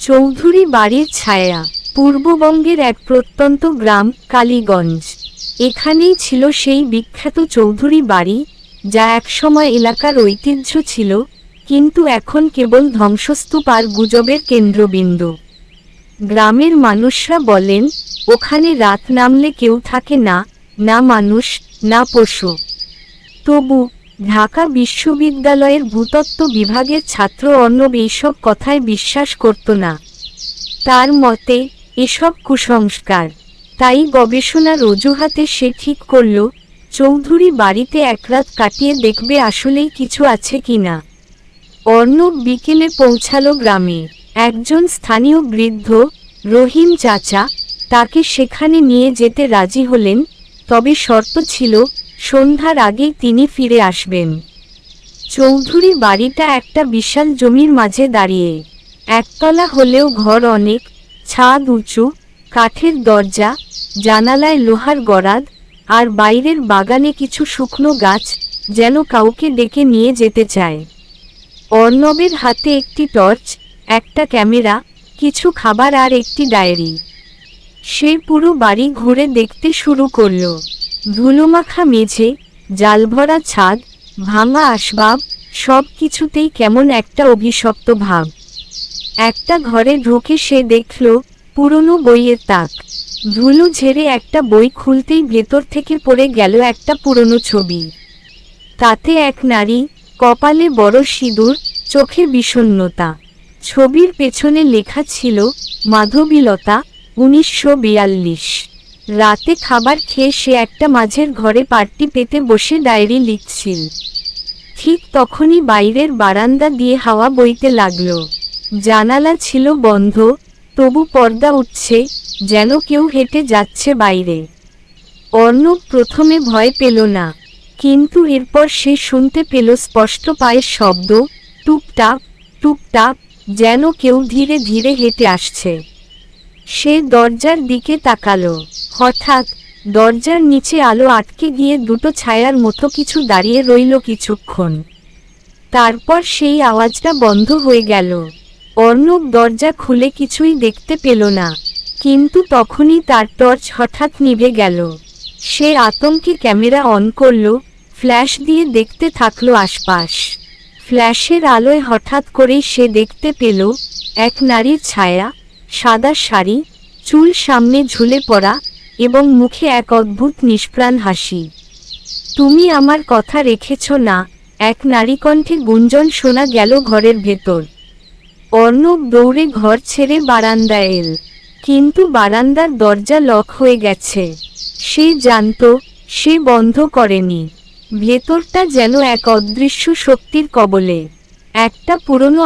চৌধুরী বাড়ির ছায়া, পূর্ববঙ্গের এক প্রত্যন্ত গ্রাম, কালীগঞ্জ। এখানেই ছিল সেই বিখ্যাত চৌধুরী বাড়ি, যা একসময় এলাকার ঐতিহ্য ছিল, কিন্তু এখন কেবল ধ্বংসস্তূপ আর গুজবের কেন্দ্রবিন্দু। গ্রামের মানুষরা বলেন, ওখানে রাত নামলে কেউ থাকে না না মানুষ, না পশু। তবু ঢাকা বিশ্ববিদ্যালয়ের ভূতত্ত্ব বিভাগের ছাত্র অর্ণব এইসব কথায় বিশ্বাস করত না। তার মতে, এসব কুসংস্কার। তাই গবেষণার অজুহাতে সে ঠিক করল, চৌধুরী বাড়িতে এক রাত কাটিয়ে দেখবে আসলেই কিছু আছে কিনা। অর্ণব বিকেলে পৌঁছালো গ্রামে। একজন স্থানীয় বৃদ্ধ, রহিম চাচা, তাকে সেখানে নিয়ে যেতে রাজি হলেন, তবে শর্ত ছিল সন্ধ্যার আগেই তিনি ফিরে আসবেন। চৌধুরী বাড়িটা একটা বিশাল জমির মাঝে দাঁড়িয়ে, একতলা হলেও ঘর অনেক, ছাদ উঁচু, কাঠের দরজা, জানালায় লোহার গরাদ, আর বাইরের বাগানে কিছু শুকনো গাছ যেন কাউকে ডেকে নিয়ে যেতে চায়। অর্ণবের হাতে একটি টর্চ, একটা ক্যামেরা, কিছু খাবার আর একটি ডায়েরি। সে পুরো বাড়ি ঘুরে দেখতে শুরু করল। ধুলোমাখা মেঝে, জালভরা ছাদ, ভাঙা আসবাব সব কিছুতেই কেমন একটা অভিশপ্ত ভাব। একটা ঘরে ঢুকে সে দেখল পুরনো বইয়ের তাক। ধুলো ঝেড়ে একটা বই খুলতেই ভেতর থেকে পড়ে গেল একটা পুরনো ছবি। তাতে এক নারী, কপালে বড় সিঁদুর, চোখে বিষণ্ণতা। ছবির পেছনে লেখা ছিল, মাধবীলতা, উনিশশো বিয়াল্লিশ। রাতে খাবার খেয়ে সে একটা মাঝের ঘরে পার্টি পেতে বসে ডায়েরি লিখছিল। ঠিক তখনই বাইরের বারান্দা দিয়ে হাওয়া বইতে লাগল। জানালা ছিল বন্ধ, তবু পর্দা উঠছে, যেন কেউ হেঁটে যাচ্ছে বাইরে। অর্ণব প্রথমে ভয় পেল না, কিন্তু এরপর সে শুনতে পেল স্পষ্ট পায়ের শব্দ, টুপটাপ টুপটাপ, যেন কেউ ধীরে ধীরে হেঁটে আসছে। সে দরজার দিকে তাকালো। হঠাৎ দরজার নিচে আলো আটকে গিয়ে দুটো ছায়ার মতো কিছু দাঁড়িয়ে রইল কিছুক্ষণ। তারপর সেই আওয়াজটা বন্ধ হয়ে গেল। অর্ণব দরজা খুলে কিছুই দেখতে পেল না, কিন্তু তখনই তার টর্চ হঠাৎ নিভে গেল। সে আতঙ্কে ক্যামেরা অন করল, ফ্ল্যাশ দিয়ে দেখতে থাকল আশপাশ। ফ্ল্যাশের আলোয় হঠাৎ করেই সে দেখতে পেল, এক নারীর ছায়া সাদা শাড়ি, চুল সামনে ঝুলে পড়া এবং মুখে এক অদ্ভুত নিষ্প্রাণ হাসি। তুমি আমার কথা রেখেছ না এক নারী কণ্ঠে গুঞ্জন শোনা গেল ঘরের ভেতর। অর্ণব দৌড়ে ঘর ছেড়ে বারান্দায় এল, কিন্তু বারান্দার দরজা লক হয়ে গেছে। সে জানত, সে বন্ধ করেনি। ভেতরটা যেন এক অদৃশ্য শক্তির কবলে। একটা পুরনো